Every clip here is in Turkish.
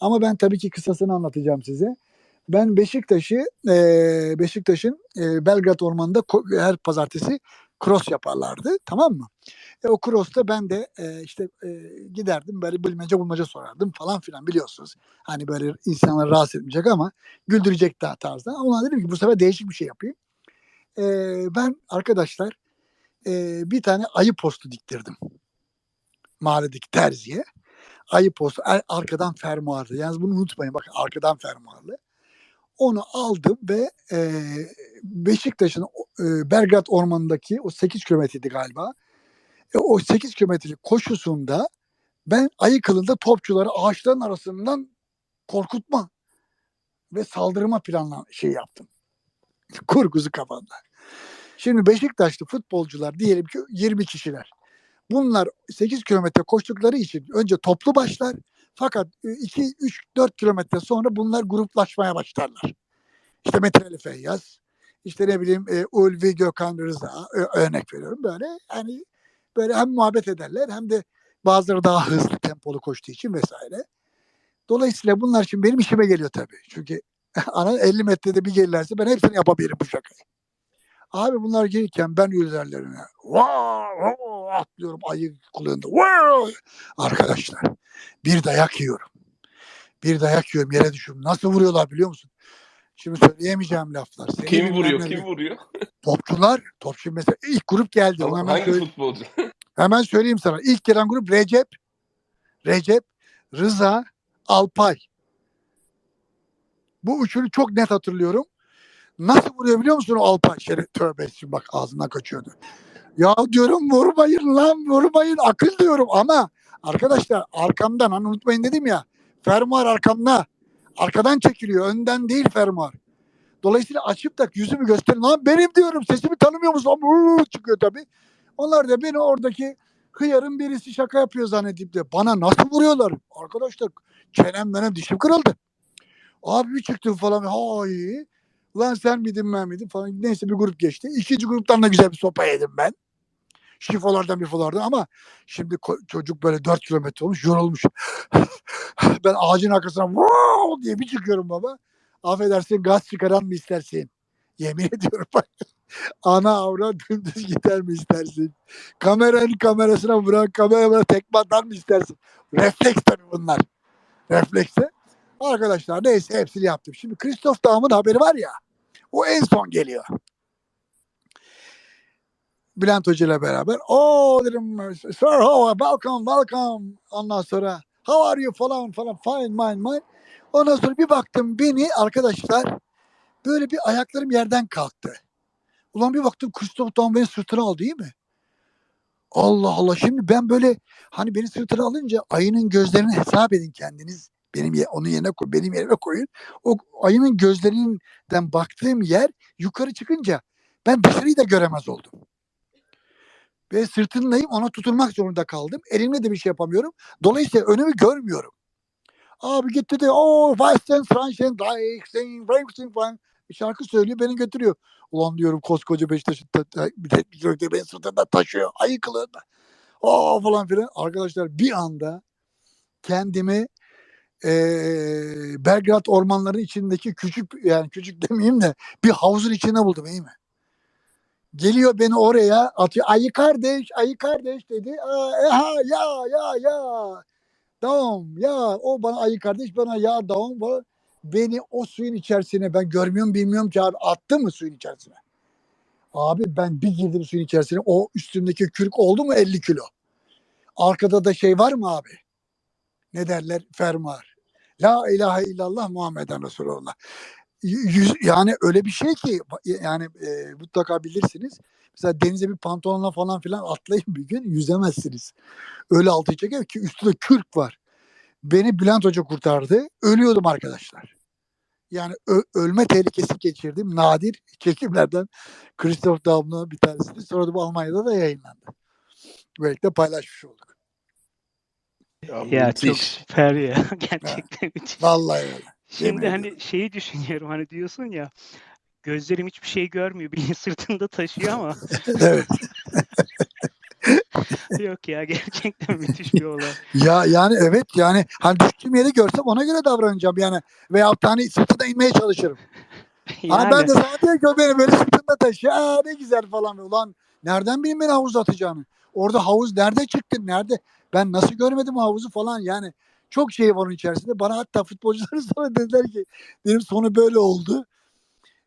Ama ben tabii ki kısasını anlatacağım size. Ben Beşiktaş'ı eee, Beşiktaş'ın eee, Belgrad Ormanı'nda her pazartesi cross yaparlardı. Tamam mı? E, o cross'ta ben de eee, işte eee, giderdim böyle bilmece bulmaca sorardım falan filan biliyorsunuz. Hani böyle insanları rahatsız etmeyecek ama güldürecek daha tarzda. Ona dedim ki bu sefer değişik bir şey yapayım. Eee, ben arkadaşlar eee, bir tane ayı postu diktirdim. Mahalledeki terziye. Ayı postu ar- arkadan fermuarlı. Yalnız bunu unutmayın bakın arkadan fermuarlı. Onu aldım ve eee, Beşiktaş'ın eee, Belgrad Ormanı'ndaki o 8 kilometreydi galiba. E, o 8 kilometrelik koşusunda ben ayı kılında topçuları ağaçların arasından korkutma ve saldırma planla şey yaptım. Kurgusu kafamda. Şimdi Beşiktaşlı futbolcular diyelim ki 20 kişiler. Bunlar 8 kilometre koştukları için önce toplu başlar. Fakat 2, 3, 4 kilometre sonra bunlar gruplaşmaya başlarlar. İşte Mete Ali Feyyaz, işte ne bileyim e, Ulvi Gökhan Rıza ö- örnek veriyorum böyle. Yani böyle hem muhabbet ederler hem de bazıları daha hızlı tempolu koştuğu için vesaire. Dolayısıyla bunlar şimdi benim işime geliyor tabii. Çünkü ana 50 metrede bir gelirlerse ben hepsini yapabilirim bu şakayı. Abi bunlar gelirken ben üzerlerine vaa, vaa atlıyorum ayı kulağında. Vaa! Arkadaşlar bir dayak yiyorum. Bir dayak yiyorum yere düşüyorum. Nasıl vuruyorlar biliyor musun? Şimdi söyleyemeyeceğim laflar. Seni Kim vuruyor? Kim vuruyor? Topçular. Topçu mesela ilk grup geldi. Ama hemen, hangi söyle- futbolcu? hemen söyleyeyim sana. İlk gelen grup Recep, Recep, Rıza, Alpay. Bu üçünü çok net hatırlıyorum. Nasıl vuruyor biliyor musun o Alpay? Şere, tövbe şimdi bak ağzından kaçıyordu. Ya diyorum vurmayın lan vurmayın akıl diyorum ama arkadaşlar arkamdan hani unutmayın dedim ya fermuar arkamda. Arkadan çekiliyor önden değil fermuar. Dolayısıyla açıp da yüzümü gösterin. Lan benim diyorum sesimi tanımıyor musun? Vuuu çıkıyor tabii. Onlar da beni oradaki hıyarın birisi şaka yapıyor zannedip de bana nasıl vuruyorlar? Arkadaşlar çenem benim dişim kırıldı. Abi bir çıktım falan. Hay. Lan sen miydin ben miydim falan. Neyse bir grup geçti. İkinci gruptan da güzel bir sopa yedim ben. Şifolardan bifolardan ama şimdi çocuk böyle 4 kilometre olmuş yorulmuş. ben ağacın arkasına wow diye bir çıkıyorum baba. Affedersin gaz çıkaran mı istersin? Yemin ediyorum bak. Ana avra dümdüz gider mi istersin? Kameranın kamerasına vuran kameraya tekme atar mı istersin? Refleks tabii bunlar. Reflekse. Arkadaşlar neyse hepsini yaptım. Şimdi Christoph Dağım'ın haberi var ya. O en son geliyor. Bülent Hoca ile beraber. Oh dedim sir how welcome welcome. Ondan sonra how are you falan falan fine mine mine. Ondan sonra bir baktım beni arkadaşlar böyle bir ayaklarım yerden kalktı. Ulan bir baktım Christoph Daum beni sırtına aldı değil mi? Allah Allah şimdi ben böyle hani beni sırtına alınca ayının gözlerini hesap edin kendiniz. Benim ye- onun yerine koy, benim yerime koyun. O ayının gözlerinden baktığım yer yukarı çıkınca ben dışarıyı da göremez oldum. Ve sırtındayım ona tutunmak zorunda kaldım. Elimle de bir şey yapamıyorum. Dolayısıyla önümü görmüyorum. Abi gitti de o Weisten, Franchen, Deichsen, Franksen falan şarkı söylüyor beni götürüyor. Ulan diyorum koskoca Beşiktaş'ın ta- ta- bir beni sırtında taşıyor. Ayı. O falan filan. Arkadaşlar bir anda kendimi eee Belgrad ormanlarının içindeki küçük yani küçük demeyeyim de bir havuzun içinde buldum iyi mi? Geliyor beni oraya atıyor. Ayı kardeş, ayı kardeş dedi. Aha, ya ya ya. Tamam ya o bana ayı kardeş bana ya tamam bana beni o suyun içerisine ben görmüyorum bilmiyorum ki abi attı mı suyun içerisine? Abi ben bir girdim suyun içerisine o üstümdeki kürk oldu mu 50 kilo? Arkada da şey var mı abi? Ne derler? Fermuar. La ilahe illallah Muhammeden Resulullah. Yüz- yani öyle bir şey ki yani e, mutlaka bilirsiniz. Mesela denize bir pantolonla falan filan atlayın bir gün yüzemezsiniz. Öyle altı çeker ki üstünde kürk var. Beni Bülent Hoca kurtardı. Ölüyordum arkadaşlar. Yani ö- ölme tehlikesi geçirdim. Nadir çekimlerden Christoph Daum'la bir tanesi. Sonra da bu Almanya'da da yayınlandı. Böylelikle paylaşmış olduk. Ya, Ya çok müthiş. süper ya. Gerçekten müthiş. Vallahi öyle. Şimdi Yemin hani şeyi düşünüyorum hani diyorsun ya gözlerim hiçbir şey görmüyor. Beni sırtında taşıyor ama evet. Yok ya gerçekten müthiş bir olay. Ya yani evet yani hani düştüğüm yeri görsem ona göre davranacağım yani. Veya hani sırtına inmeye çalışırım. Hani Yani ben de sana diyor ki beni böyle sırtında taşı. Aa ne güzel falan. Ulan nereden bileyim beni havuza atacağını? Orada havuz nerede çıktı? Nerede? Ben nasıl görmedim havuzu falan yani. Çok şey var onun içerisinde. Bana hatta futbolcular sonra dediler ki benim sonu böyle oldu.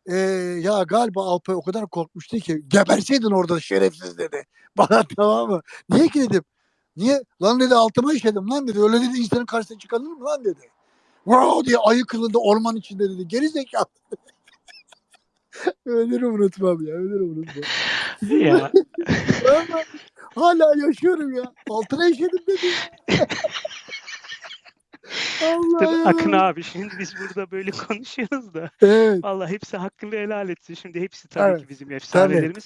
Ee, ya galiba Alpay o kadar korkmuştu ki geberseydin orada şerefsiz dedi. Bana tamam mı? Niye ki dedim. Niye? Lan dedi altıma işedim lan dedi. Öyle dedi insanın karşısına çıkarılır mı lan dedi. Wow diye ayı kılındı orman içinde dedi. Geri. Ölürüm unutmam ya. Ölürüm unutmam. ya hala yaşıyorum ya. Altına işedim dedi. ya. Allah tabii Akın ya. abi şimdi biz burada böyle konuşuyoruz da Evet. vallahi hepsi hakkını helal etsin. Şimdi hepsi tabii Evet, ki bizim efsanelerimiz.